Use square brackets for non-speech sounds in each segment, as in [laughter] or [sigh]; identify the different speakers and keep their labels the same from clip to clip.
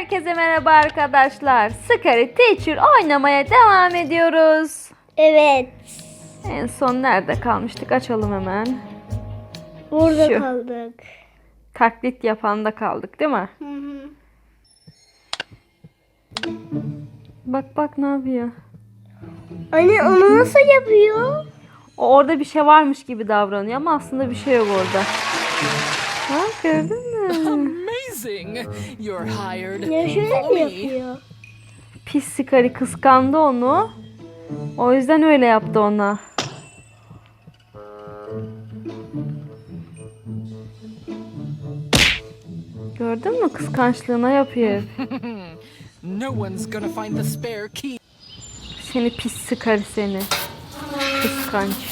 Speaker 1: Herkese merhaba arkadaşlar. Scary Teacher oynamaya devam ediyoruz.
Speaker 2: Evet.
Speaker 1: En son nerede kalmıştık? Açalım hemen.
Speaker 2: Burada
Speaker 1: Şu.
Speaker 2: kaldık.
Speaker 1: Taklit yapanda kaldık değil mi?
Speaker 2: Hı hı.
Speaker 1: Bak bak ne yapıyor.
Speaker 2: Anne onu nasıl yapıyor?
Speaker 1: O orada bir şey varmış gibi davranıyor ama aslında bir şey yok orada. Ha gördün mü? [laughs]
Speaker 3: Amazing! You're hired.
Speaker 2: Ya şöyle mi
Speaker 3: me.
Speaker 2: yapıyor?
Speaker 1: Pis Scary kıskandı onu. O yüzden öyle yaptı ona. Gördün mü kıskançlığına yapıyor. [laughs]
Speaker 3: No one's gonna find the spare key.
Speaker 1: Seni pis Scary seni. Kıskanç.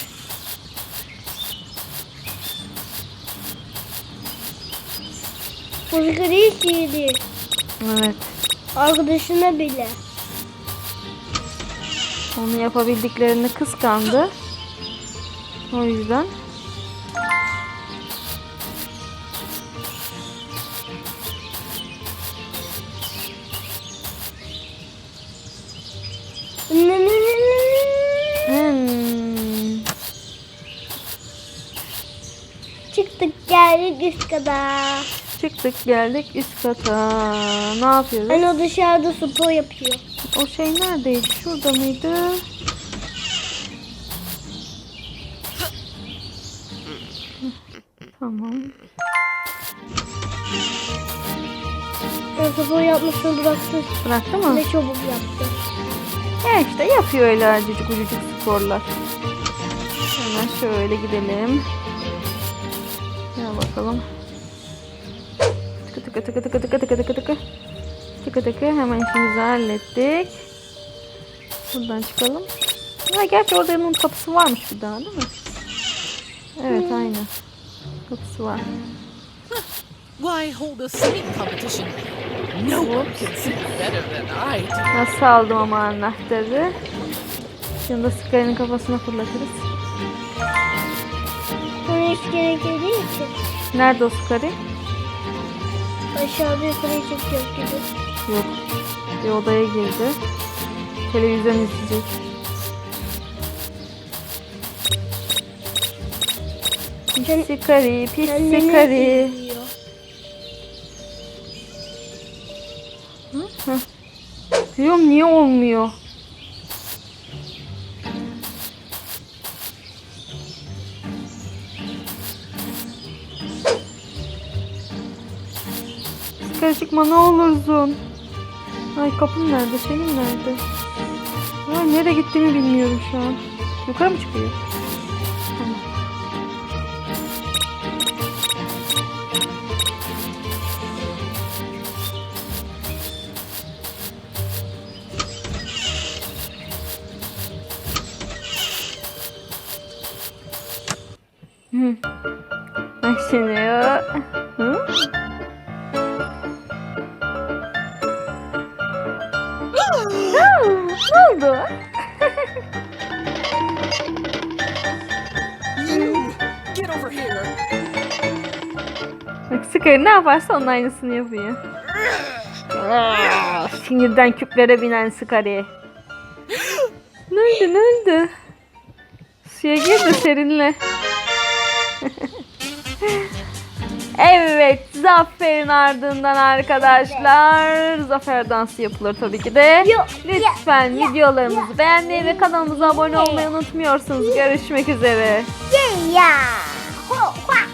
Speaker 2: İyi değil.
Speaker 1: Evet.
Speaker 2: Arkadaşına bile.
Speaker 1: Onu yapabildiklerini kıskandı. O yüzden. Hmm.
Speaker 2: Çıktık geldik üst kata.
Speaker 1: Çıktık geldik üst kata. Ne yapıyoruz?
Speaker 2: Anne o dışarıda spor yapıyor.
Speaker 1: O şey neredeydi? Şurada mıydı? Tamam.
Speaker 2: O spor yapmasını bıraktı.
Speaker 1: Bıraktı mı?
Speaker 2: Ne çabuk yaptı.
Speaker 1: Ya işte yapıyor öyle acıcık ucucuk sporlar. Hemen şöyle gidelim. Gel bakalım. Tıkı tıkı tıkı tıkı tıkı tıkı tıkı tıkı. Tıkı tıkı hemen işimizi hallettik. Buradan çıkalım. Ha gerçi orada onun kapısı varmış bir daha değil mi? Evet aynen. Kapısı var.
Speaker 3: Why hold a singing competition? No one can sing better than I do.
Speaker 1: Nasıl aldım ama anahtarı? Şimdi de Sky'ın kafasına fırlatırız.
Speaker 2: Ona hiç gerekli değil ki.
Speaker 1: Nerede o Sky?
Speaker 2: Aşağıda yukarıya çekiyor gibi.
Speaker 1: Yok. Bir odaya girdi. Televizyon izleyecek. Pis Sky, pis
Speaker 2: izliyor.
Speaker 1: Diyorum niye olmuyor? Sky çıkma ne olursun. Ay kapım nerede? Senin nerede? Ay nereye gittiğimi bilmiyorum şu an. Yukarı mı çıkıyor? Tamam. Hı. Bak şimdi. Hı? Ne oldu? Bak Sky ne yaparsa onun aynısını yapıyor. Sinirden küplere binen Sky. ne oldu ne oldu? Suya gir de serinle. [laughs] evet zaferin ardından arkadaşlar zafer dansı yapılır tabii ki de. Lütfen videolarımızı beğenmeyi ve kanalımıza abone olmayı unutmuyorsunuz. Görüşmek üzere.
Speaker 2: Ya. Ho, ha.